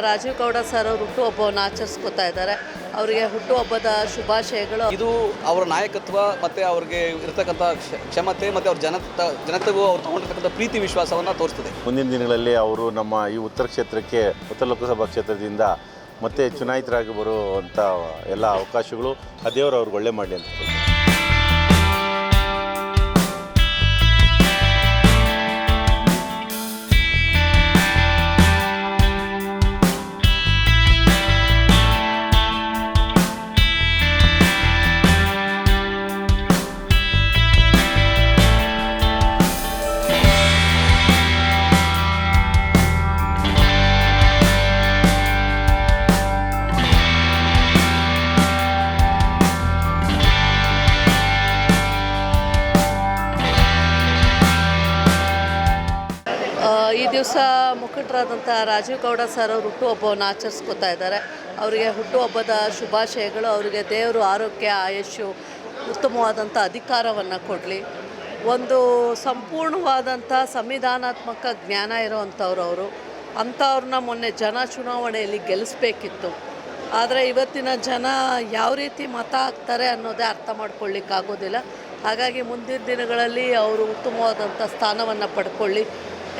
Rajiv Gowda sir ಅವರು ಹುಟ್ಟುಹಬ್ಬವನ್ನು ಆಚರಿಸ್ಕೊತಾ ಇದ್ದಾರೆ. ಅವರಿಗೆ ಹುಟ್ಟುಹಬ್ಬದ ಶುಭಾಶಯಗಳು. ಇದು ಅವರ ನಾಯಕತ್ವ ಮತ್ತು ಅವ್ರಿಗೆ ಇರತಕ್ಕಂಥ ಕ್ಷ- ಕ್ಷಮತೆ ಮತ್ತು ಅವ್ರ ಜನ ಜನತೆಗೂ ಅವ್ರು ತಗೊಂಡಿರ್ತಕ್ಕಂಥ ಪ್ರೀತಿ ವಿಶ್ವಾಸವನ್ನು ತೋರಿಸ್ತದೆ. ಮುಂದಿನ ದಿನಗಳಲ್ಲಿ ಅವರು ನಮ್ಮ ಈ ಉತ್ತರ ಕ್ಷೇತ್ರಕ್ಕೆ ಉತ್ತರ ಲೋಕಸಭಾ ಕ್ಷೇತ್ರದಿಂದ ಮತ್ತೆ ಚುನಾಯಿತರಾಗಿ ಬರುವಂಥ ಎಲ್ಲ ಅವಕಾಶಗಳು ಆ ದೇವರು ಅವ್ರಿಗೆ ಒಳ್ಳೆ ಮಾಡಲಿ ಅಂತ ದಿವಸ ಮುಖಂಡರಾದಂಥ ರಾಜೀವ್ ಗೌಡ ಸರ್ ಅವರು ಹುಟ್ಟುಹಬ್ಬವನ್ನು ಆಚರಿಸ್ಕೋತಾ ಇದ್ದಾರೆ. ಅವರಿಗೆ ಹುಟ್ಟುಹಬ್ಬದ ಶುಭಾಶಯಗಳು, ಅವರಿಗೆ ದೇವರು ಆರೋಗ್ಯ, ಆಯಸ್ಸು, ಉತ್ತಮವಾದಂಥ ಅಧಿಕಾರವನ್ನು ಕೊಡಲಿ. ಒಂದು ಸಂಪೂರ್ಣವಾದಂಥ ಸಂವಿಧಾನಾತ್ಮಕ ಜ್ಞಾನ ಇರೋವಂಥವ್ರು ಅವರು. ಅಂಥವ್ರನ್ನ ಮೊನ್ನೆ ಜನ ಚುನಾವಣೆಯಲ್ಲಿ ಗೆಲ್ಲಿಸ್ಬೇಕಿತ್ತು. ಆದರೆ ಇವತ್ತಿನ ಜನ ಯಾವ ರೀತಿ ಮತ ಹಾಕ್ತಾರೆ ಅನ್ನೋದೇ ಅರ್ಥ ಮಾಡ್ಕೊಳ್ಳಿಕ್ಕಾಗೋದಿಲ್ಲ. ಹಾಗಾಗಿ ಮುಂದಿನ ದಿನಗಳಲ್ಲಿ ಅವರು ಉತ್ತಮವಾದಂಥ ಸ್ಥಾನವನ್ನು ಪಡ್ಕೊಳ್ಳಿ.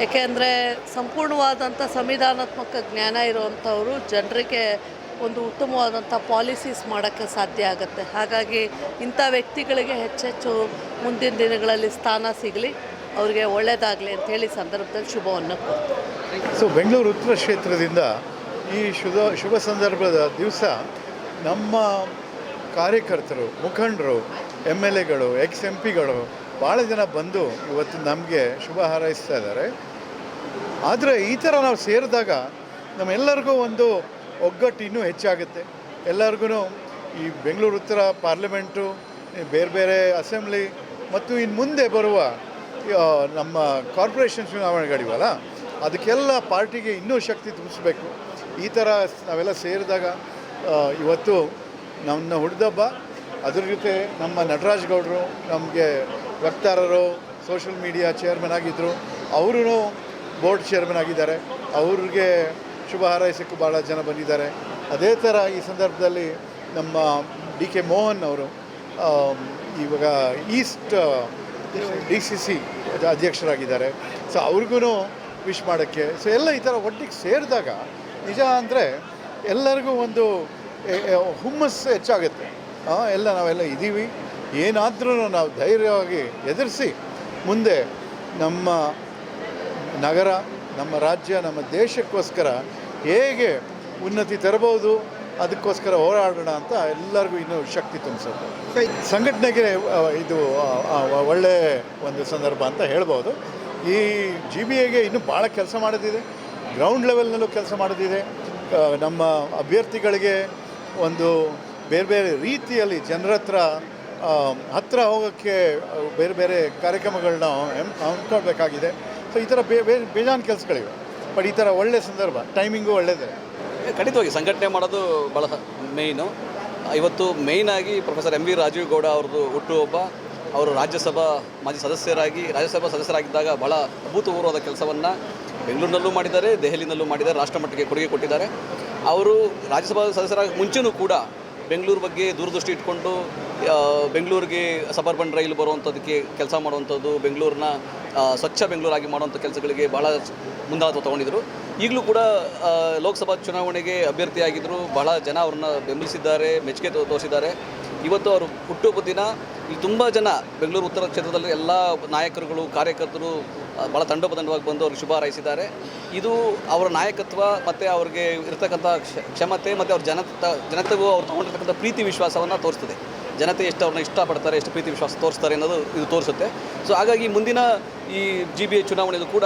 ಏಕೆಂದರೆ ಸಂಪೂರ್ಣವಾದಂಥ ಸಂವಿಧಾನಾತ್ಮಕ ಜ್ಞಾನ ಇರುವಂಥವರು ಜನರಿಗೆ ಒಂದು ಉತ್ತಮವಾದಂಥ ಪಾಲಿಸೀಸ್ ಮಾಡೋಕ್ಕೆ ಸಾಧ್ಯ ಆಗುತ್ತೆ. ಹಾಗಾಗಿ ಇಂಥ ವ್ಯಕ್ತಿಗಳಿಗೆ ಹೆಚ್ಚೆಚ್ಚು ಮುಂದಿನ ದಿನಗಳಲ್ಲಿ ಸ್ಥಾನ ಸಿಗಲಿ. ಅವರಿಗೆ ಒಳ್ಳೆಯದಾಗಲಿ ಹೇಳಿ ಸಂದರ್ಭದಲ್ಲಿ ಶುಭವನ್ನು ಕೊಡ್ತೀವಿ ಸೊ ಬೆಂಗಳೂರು ಉತ್ತರ ಕ್ಷೇತ್ರದಿಂದ ಈ ಶುಭ ಶುಭ ಸಂದರ್ಭದ ದಿವಸ ನಮ್ಮ ಕಾರ್ಯಕರ್ತರು, ಮುಖಂಡರು ಎಂ ಎಲ್ ಎಗಳು ಎಕ್ಸ್ ಎಂ ಪಿಗಳು ಭಾಳ ಜನ ಬಂದು ಇವತ್ತು ನಮಗೆ ಶುಭ ಹಾರೈಸ್ತಾ ಇದ್ದಾರೆ. ಆದರೆ ಈ ಥರ ನಾವು ಸೇರಿದಾಗ ನಮ್ಮೆಲ್ಲರಿಗೂ ಒಂದು ಒಗ್ಗಟ್ಟು ಇನ್ನೂ ಹೆಚ್ಚಾಗುತ್ತೆ. ಎಲ್ಲರಿಗೂ ಈ ಬೆಂಗಳೂರು ಉತ್ತರ ಪಾರ್ಲಿಮೆಂಟು, ಬೇರೆ ಬೇರೆ ಅಸೆಂಬ್ಲಿ ಮತ್ತು ಇನ್ನು ಮುಂದೆ ಬರುವ ನಮ್ಮ ಕಾರ್ಪೊರೇಷನ್ ಚುನಾವಣೆಗಳಿವಲ್ಲ, ಅದಕ್ಕೆಲ್ಲ ಪಾರ್ಟಿಗೆ ಇನ್ನೂ ಶಕ್ತಿ ತುಂಬಿಸ್ಬೇಕು ಈ ಥರ ನಾವೆಲ್ಲ ಸೇರಿದಾಗ ಇವತ್ತು ನನ್ನ ಹುಡ್ದಬ್ಬ ಅದ್ರ ಜೊತೆ ನಮ್ಮ ನಟರಾಜ್ ಗೌಡರು, ನಮಗೆ ವಕ್ತಾರರು ಸೋಷಲ್ ಮೀಡಿಯಾ ಚೇರ್ಮನ್ ಆಗಿದ್ದರು ಅವರು ಬೋರ್ಡ್ ಚೇರ್ಮನ್ ಆಗಿದ್ದಾರೆ. ಅವ್ರಿಗೆ ಶುಭ ಹಾರೈಸಕ್ಕೂ ಭಾಳ ಜನ ಬಂದಿದ್ದಾರೆ. ಅದೇ ಥರ ಈ ಸಂದರ್ಭದಲ್ಲಿ ನಮ್ಮ ಡಿ ಕೆ ಮೋಹನ್ ಅವರು ಇವಾಗ ಈಸ್ಟ್ ಡಿ ಸಿ ಸಿ ಅಧ್ಯಕ್ಷರಾಗಿದ್ದಾರೆ. ಸೊ ಅವ್ರಿಗೂ ವಿಶ್ ಮಾಡೋಕ್ಕೆ ಸೊ ಎಲ್ಲ ಈ ಥರ ಒಟ್ಟಿಗೆ ಸೇರಿದಾಗ ನಿಜ ಅಂದರೆ ಎಲ್ಲರಿಗೂ ಒಂದು ಹುಮ್ಮಸ್ಸು ಹೆಚ್ಚಾಗುತ್ತೆ. ಎಲ್ಲ ನಾವೆಲ್ಲ ಇದ್ದೀವಿ ಏನಾದರೂ ನಾವು ಧೈರ್ಯವಾಗಿ ಎದುರಿಸಿ ಮುಂದೆ ನಮ್ಮ ನಗರ, ನಮ್ಮ ರಾಜ್ಯ, ನಮ್ಮ ದೇಶಕ್ಕೋಸ್ಕರ ಹೇಗೆ ಉನ್ನತಿ ತರಬಹುದು, ಅದಕ್ಕೋಸ್ಕರ ಹೋರಾಡೋಣ ಅಂತ ಎಲ್ಲರಿಗೂ ಇನ್ನೂ ಶಕ್ತಿ ತುಂಬಿಸುತ್ತೆ. ಸಂಘಟನೆಗೆ ಇದು ಒಳ್ಳೆ ಒಂದು ಸಂದರ್ಭ ಅಂತ ಹೇಳ್ಬೋದು. ಈ ಜಿ ಬಿ ಎಗೆ ಇನ್ನೂ ಭಾಳ ಕೆಲಸ ಮಾಡೋದಿದೆ. ಗ್ರೌಂಡ್ ಲೆವೆಲ್ನಲ್ಲೂ ಕೆಲಸ ಮಾಡೋದಿದೆ. ನಮ್ಮ ಅಭ್ಯರ್ಥಿಗಳಿಗೆ ಒಂದು ಬೇರೆ ಬೇರೆ ರೀತಿಯಲ್ಲಿ ಜನರ ಹತ್ರ ಹತ್ತಿರ ಹೋಗೋಕ್ಕೆ ಬೇರೆ ಬೇರೆ ಕಾರ್ಯಕ್ರಮಗಳನ್ನ ಹೆಮ್- ಹಮ್ಮಿಕೊಳ್ಬೇಕಾಗಿದೆ. ಸೊ ಈ ಥರ ಬೇರೆ ಬೇಜಾನ್ ಕೆಲಸಗಳಿವೆ. ಬಟ್ ಈ ಥರ ಒಳ್ಳೆ ಸಂದರ್ಭ ಟೈಮಿಂಗು ಒಳ್ಳೆಯದೇ ಖಂಡಿತವಾಗಿ ಸಂಘಟನೆ ಮಾಡೋದು ಭಾಳ ಮೇಯ್ನು ಇವತ್ತು ಮೇಯ್ನಾಗಿ professor M V Rajeev Gowda ಅವ್ರದ್ದು ಹುಟ್ಟುಹಬ್ಬ, ಅವರು ರಾಜ್ಯಸಭಾ ಮಾಜಿ ಸದಸ್ಯರಾಗಿ, ರಾಜ್ಯಸಭಾ ಸದಸ್ಯರಾಗಿದ್ದಾಗ ಭಾಳ ಅಭೂತಪೂರ್ವದ ಕೆಲಸವನ್ನು ಬೆಂಗಳೂರಿನಲ್ಲೂ ಮಾಡಿದ್ದಾರೆ, ದೆಹಲಿನಲ್ಲೂ ಮಾಡಿದ್ದಾರೆ, ರಾಷ್ಟ್ರಮಟ್ಟಕ್ಕೆ ಕೊಡುಗೆ ಕೊಟ್ಟಿದ್ದಾರೆ. ಅವರು ರಾಜ್ಯಸಭಾ ಸದಸ್ಯರಾಗಿ ಮುಂಚೆನೂ ಕೂಡ ಬೆಂಗಳೂರು ಬಗ್ಗೆ ದೂರದೃಷ್ಟಿ ಇಟ್ಕೊಂಡು ಬೆಂಗಳೂರಿಗೆ ಸಬರ್ಬನ್ ರೈಲು ಬರುವಂಥದ್ದಕ್ಕೆ ಕೆಲಸ ಮಾಡುವಂಥದ್ದು ಬೆಂಗಳೂರನ್ನ ಸ್ವಚ್ಛ ಬೆಂಗಳೂರಾಗಿ ಮಾಡುವಂಥ ಕೆಲಸಗಳಿಗೆ ಭಾಳ ಮುಂದಾಳತ್ವ ತೊಗೊಂಡಿದ್ರು. ಈಗಲೂ ಕೂಡ ಲೋಕಸಭಾ ಚುನಾವಣೆಗೆ ಅಭ್ಯರ್ಥಿಯಾಗಿದ್ದರು ಭಾಳ ಜನ ಅವ್ರನ್ನ ಬೆಂಬಲಿಸಿದ್ದಾರೆ, ಮೆಚ್ಚುಗೆ ತೋರಿಸಿದ್ದಾರೆ. ಇವತ್ತು ಅವರು ಹುಟ್ಟುಹಬ್ಬ ದಿನ ಇಲ್ಲಿ ತುಂಬ ಜನ ಬೆಂಗಳೂರು ಉತ್ತರ ಕ್ಷೇತ್ರದಲ್ಲಿ ಎಲ್ಲ ನಾಯಕರುಗಳು, ಕಾರ್ಯಕರ್ತರು ಭಾಳ ತಂಡೋಪತಂಡವಾಗಿ ಬಂದು ಅವ್ರಿಗೆ ಶುಭ ಹಾರೈಸಿದ್ದಾರೆ. ಇದು ಅವರ ನಾಯಕತ್ವ ಮತ್ತು ಅವ್ರಿಗೆ ಇರತಕ್ಕಂಥ ಕ್ಷ- ಕ್ಷಮತೆ ಮತ್ತು ಅವ್ರ ಜನತ ಜನತೆಗೂ ಅವ್ರು ತೊಗೊಂಡಿರ್ತಕ್ಕಂಥ ಪ್ರೀತಿ ವಿಶ್ವಾಸವನ್ನು ತೋರಿಸ್ತದೆ. ಜನತೆ ಎಷ್ಟು ಅವ್ರನ್ನ ಇಷ್ಟಪಡ್ತಾರೆ, ಎಷ್ಟು ಪ್ರೀತಿ ವಿಶ್ವಾಸ ತೋರಿಸ್ತಾರೆ ಅನ್ನೋದು ಇದು ತೋರಿಸುತ್ತೆ. ಸೊ ಹಾಗಾಗಿ ಮುಂದಿನ ಈ ಜಿ ಬಿ ಎ ಚುನಾವಣೆಯಲ್ಲೂ ಕೂಡ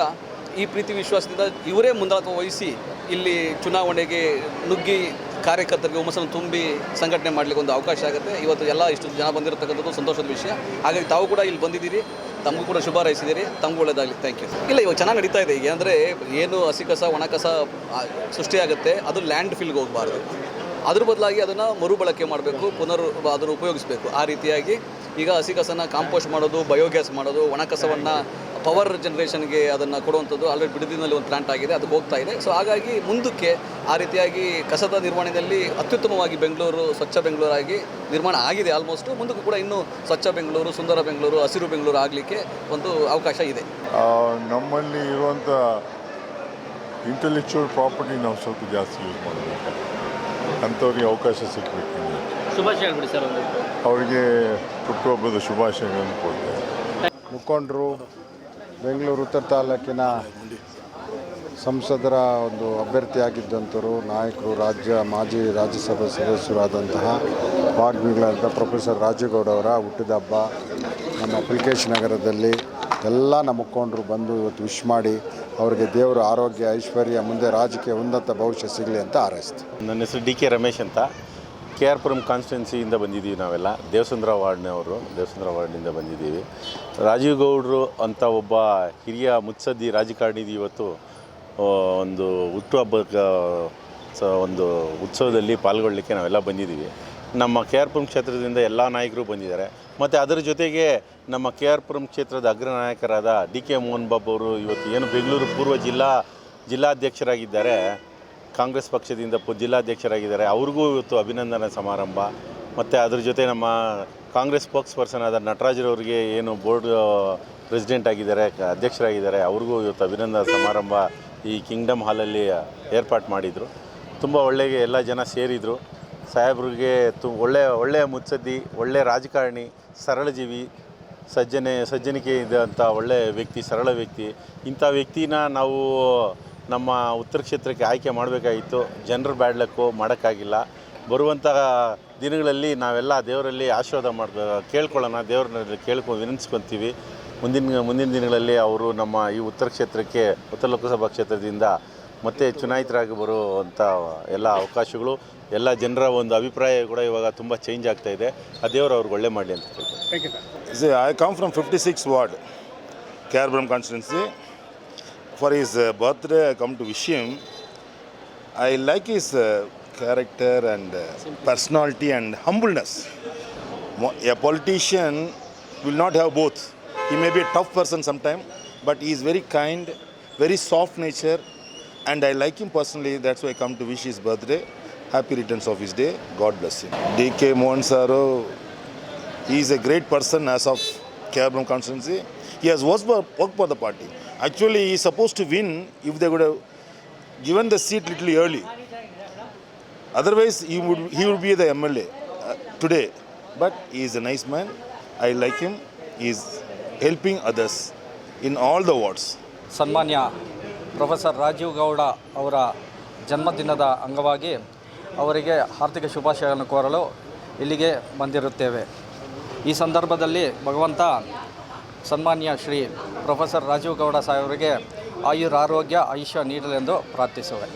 ಈ ಪ್ರೀತಿ ವಿಶ್ವಾಸದಿಂದ ಇವರೇ ಮುಂದಾಳತ್ವ ವಹಿಸಿ ಇಲ್ಲಿ ಚುನಾವಣೆಗೆ ನುಗ್ಗಿ ಕಾರ್ಯಕರ್ತರಿಗೆ ಹುಮ್ಮಸ್ಸನ್ನು ತುಂಬಿ ಸಂಘಟನೆ ಮಾಡಲಿಕ್ಕೆ ಒಂದು ಅವಕಾಶ ಆಗುತ್ತೆ. ಇವತ್ತು ಎಲ್ಲ ಇಷ್ಟು ಜನ ಬಂದಿರತಕ್ಕಂಥದ್ದು ಸಂತೋಷದ ವಿಷಯ. ಹಾಗಾಗಿ ತಾವು ಕೂಡ ಇಲ್ಲಿ ಬಂದಿದ್ದೀರಿ. ತಮಗೂ ಕೂಡ ಶುಭ ಹಾರೈಸಿದ್ದೀರಿ ತಮಗೂ ಒಳ್ಳೆಯದಾಗಲಿ ಥ್ಯಾಂಕ್ ಯು ಇಲ್ಲ, ಇವಾಗ ಚೆನ್ನಾಗಿ ನಡೀತಾ ಇದೆ ಈಗ ಅಂದರೆ ಏನು ಹಸಿ ಕಸ, ಒಣ ಕಸ ಸೃಷ್ಟಿಯಾಗುತ್ತೆ ಅದು ಲ್ಯಾಂಡ್ ಫಿಲ್ಗೆ ಹೋಗಬಾರ್ದು. ಅದ್ರ ಬದಲಾಗಿ ಅದನ್ನು ಮರುಬಳಕೆ ಮಾಡಬೇಕು, ಪುನರ್ ಅದನ್ನು ಉಪಯೋಗಿಸಬೇಕು. ಆ ರೀತಿಯಾಗಿ ಈಗ ಹಸಿ ಕಸನ ಕಾಂಪೋಸ್ಟ್ ಮಾಡೋದು ಬಯೋಗ್ಯಾಸ್ ಮಾಡೋದು, ಒಣ ಕಸವನ್ನು ಪವರ್ ಜನ್ರೇಷನ್ಗೆ ಅದನ್ನು ಕೊಡುವಂಥದ್ದು ಆಲ್ರೆಡಿ ಬಿಡದಿನಲ್ಲಿ ಒಂದು ಪ್ಲಾಂಟ್ ಆಗಿದೆ ಅದು ಹೋಗ್ತಾ ಇದೆ. ಸೊ ಹಾಗಾಗಿ ಮುಂದಕ್ಕೆ ಆ ರೀತಿಯಾಗಿ ಕಸದ ನಿರ್ವಹಣೆಯಲ್ಲಿ ಅತ್ಯುತ್ತಮವಾಗಿ ಬೆಂಗಳೂರು ಸ್ವಚ್ಛ ಬೆಂಗಳೂರಾಗಿ ನಿರ್ಮಾಣ ಆಗಿದೆ ಆಲ್ಮೋಸ್ಟ್ ಮುಂದಕ್ಕೂ ಕೂಡ ಇನ್ನೂ ಸ್ವಚ್ಛ ಬೆಂಗಳೂರು ಸುಂದರ ಬೆಂಗಳೂರು ಹಸಿರು ಬೆಂಗಳೂರು ಆಗಲಿಕ್ಕೆ ಒಂದು ಅವಕಾಶ ಇದೆ. ನಮ್ಮಲ್ಲಿ ಇರುವಂಥ ಇಂಟೆಲೆಕ್ಚುವಲ್ ಪ್ರಾಪರ್ಟಿ ನಾವು ಸ್ವಲ್ಪ ಜಾಸ್ತಿ ಯೂಸ್ ಮಾಡಬೇಕು. ಅಂಥವ್ರಿಗೆ ಅವಕಾಶ ಸಿಗಬೇಕು ಶುಭಾಶಯ ಹೇಳ್ಬಿಡಿ ಸರ್ ಅವರಿಗೆ ಹುಟ್ಟುಹಬ್ಬದ ಶುಭಾಶಯಗಳನ್ನು ಕೊಡ್ತೇವೆ ಮುಖಂಡರು ಬೆಂಗಳೂರು ಉತ್ತರ ತಾಲೂಕಿನ ಸಂಸದರ ಒಂದು ಅಭ್ಯರ್ಥಿಯಾಗಿದ್ದಂಥವರು, ನಾಯಕರು, ರಾಜ್ಯ, ಮಾಜಿ ರಾಜ್ಯಸಭಾ ಸದಸ್ಯರಾದಂತಹ ವಾಗ್ಮಿಗಳಾದ ಪ್ರೊಫೆಸರ್ ರಾಜೇಗೌಡ ಅವರ ಹುಟ್ಟಿದ ಹಬ್ಬ, ನಮ್ಮ ಪುಲ್ಕೇಶ್ ನಗರದಲ್ಲಿ ಎಲ್ಲ ನಮ್ಮ ಮುಖಂಡರು ಬಂದು ಇವತ್ತು ವಿಶ್ ಮಾಡಿ ಅವರಿಗೆ ದೇವರ ಆರೋಗ್ಯ, ಐಶ್ವರ್ಯ, ಮುಂದೆ ರಾಜಕೀಯ ಉನ್ನತ ಭವಿಷ್ಯ ಸಿಗಲಿ ಅಂತ ಹಾರೈಸ್ತೀವಿ. ನನ್ನ ಹೆಸರು ಡಿ ಕೆ ರಮೇಶ್ ಅಂತ. ಕೆ ಆರ್ ಪುರಂ ಕಾನ್ಸ್ಟಿಟ್ಯುನ್ಸಿಯಿಂದ ಬಂದಿದ್ದೀವಿ ನಾವೆಲ್ಲ. ದೇವಸಂದ್ರ ವಾರ್ಡ್ನವರು ದೇವಸಂದ್ರ ವಾರ್ಡ್ನಿಂದ ಬಂದಿದ್ದೀವಿ. ರಾಜೀವ್ ಗೌಡರು ಅಂತ ಒಬ್ಬ ಹಿರಿಯ ಮುತ್ಸದ್ದಿ ರಾಜಕಾರಣಿ ಇವತ್ತು ಒಂದು ಹುಟ್ಟುಹಬ್ಬದ, ಸ, ಒಂದು ಉತ್ಸವದಲ್ಲಿ ಪಾಲ್ಗೊಳ್ಳಲಿಕ್ಕೆ ನಾವೆಲ್ಲ ಬಂದಿದ್ದೀವಿ. ನಮ್ಮ ಕೆ ಆರ್ ಪುರಂ ಕ್ಷೇತ್ರದಿಂದ ಎಲ್ಲ ನಾಯಕರು ಬಂದಿದ್ದಾರೆ. ಮತ್ತು ಅದರ ಜೊತೆಗೆ ನಮ್ಮ ಕೆ ಆರ್ ಪುರಂ ಕ್ಷೇತ್ರದ ಅಗ್ರ ನಾಯಕರಾದ ಡಿ ಕೆ ಮೋಹನ್ ಬಾಬು ಅವರು ಇವತ್ತು ಏನು ಬೆಂಗಳೂರು ಪೂರ್ವ ಜಿಲ್ಲಾ, ಜಿಲ್ಲಾಧ್ಯಕ್ಷರಾಗಿದ್ದಾರೆ. ಕಾಂಗ್ರೆಸ್ ಪಕ್ಷದಿಂದ ಪು ಜಿಲ್ಲಾಧ್ಯಕ್ಷರಾಗಿದ್ದಾರೆ. ಅವ್ರಿಗೂ ಇವತ್ತು ಅಭಿನಂದನಾ ಸಮಾರಂಭ. ಮತ್ತು ಅದ್ರ ಜೊತೆ ನಮ್ಮ ಕಾಂಗ್ರೆಸ್ ಸ್ಪೋಕ್ಸ್ ಪರ್ಸನ್ ಆದ ನಟರಾಜ್ರವ್ರಿಗೆ ಏನು ಬೋರ್ಡ್ ಪ್ರೆಸಿಡೆಂಟ್ ಆಗಿದ್ದಾರೆ ಅಧ್ಯಕ್ಷರಾಗಿದ್ದಾರೆ. ಅವ್ರಿಗೂ ಇವತ್ತು ಅಭಿನಂದನಾ ಸಮಾರಂಭ ಈ ಕಿಂಗ್ಡಮ್ ಹಾಲಲ್ಲಿ ಏರ್ಪಾಟ್ ಮಾಡಿದರು. ತುಂಬ ಒಳ್ಳೆಗೆ ಎಲ್ಲ ಜನ ಸೇರಿದರು. ಸಾಹೇಬ್ರಿಗೆ ತು ಒಳ್ಳೆಯ ಒಳ್ಳೆಯ ಮುತ್ಸದ್ದಿ ಒಳ್ಳೆಯ ರಾಜಕಾರಣಿ ಸರಳ ಜೀವಿ ಸಜ್ಜನೆ, ಸಜ್ಜನಿಕೆ ಇದ್ದಂಥ ಒಳ್ಳೆಯ ವ್ಯಕ್ತಿ, ಸರಳ ವ್ಯಕ್ತಿ. ಇಂಥ ವ್ಯಕ್ತಿನ ನಾವು ನಮ್ಮ ಉತ್ತರ ಕ್ಷೇತ್ರಕ್ಕೆ ಆಯ್ಕೆ ಮಾಡಬೇಕಾಗಿತ್ತು. ಜನರ ಬ್ಯಾಡ್ಲಕ್ಕು ಮಾಡೋಕ್ಕಾಗಿಲ್ಲ. ಬರುವಂತಹ ದಿನಗಳಲ್ಲಿ ನಾವೆಲ್ಲ ದೇವರಲ್ಲಿ ಆಶೀರ್ವಾದ ಮಾಡ ಕೇಳ್ಕೊಳ್ಳೋಣ ದೇವರಲ್ಲಿ ಕೇಳ್ಕೊ ವಿನಂತಿಸ್ಕೊತೀವಿ. ಮುಂದಿನ ಮುಂದಿನ ದಿನಗಳಲ್ಲಿ ಅವರು ನಮ್ಮ ಈ ಉತ್ತರ ಕ್ಷೇತ್ರಕ್ಕೆ ಉತ್ತರ ಲೋಕಸಭಾ ಕ್ಷೇತ್ರದಿಂದ ಮತ್ತೆ ಚುನಾಯಿತರಾಗಿ ಬರುವಂಥ ಎಲ್ಲ ಅವಕಾಶಗಳು ಎಲ್ಲ ಜನರ ಒಂದು ಅಭಿಪ್ರಾಯ ಕೂಡ ಇವಾಗ ತುಂಬ ಚೇಂಜ್ ಆಗ್ತಾ ಇದೆ. ಆ ದೇವರು ಅವ್ರಿಗೆ ಒಳ್ಳೆ ಮಾಡಲಿ ಅಂತ ಕೇಳ್ತೀನಿ See, I come from 56 ward, Carburum constituency. For his uh, birthday, I come to wish him. I like his uh, character and uh, personality and humbleness. A politician will not have both. He may be a tough person sometime, but he is very kind, very soft nature, and I like him personally. That's why I come to wish his birthday. Happy returns of his day. God bless him. D.K. Mohan Saro, he is a great person as of Kerala constituency. He has worked for the party. Is supposed to win if they would have given the seat little early. Otherwise, he would he would be the MLA uh, today. But he is a nice man. I like him. He is helping others in all the wards. ಸನ್ಮಾನ್ಯ professor Rajeev Gowda ಅವರ ಜನ್ಮದಿನದ ಅಂಗವಾಗಿ ಅವರಿಗೆ Hartika ಶುಭಾಶಯಗಳನ್ನು ಕೋರಲು ಇಲ್ಲಿಗೆ ಬಂದಿರುತ್ತೇವೆ ಈ ಸಂದರ್ಭದಲ್ಲಿ ಭಗವಂತ ಸನ್ಮಾನ್ಯ ಶ್ರೀ ಪ್ರೊಫೆಸರ್ ರಾಜೀವ್ ಗೌಡ ಸಾಹೇಬರಿಗೆ ಆಯುರಾರೋಗ್ಯ ಆಯುಷ್ಯ ನೀಡಲೆಂದು ಪ್ರಾರ್ಥಿಸುವೆ.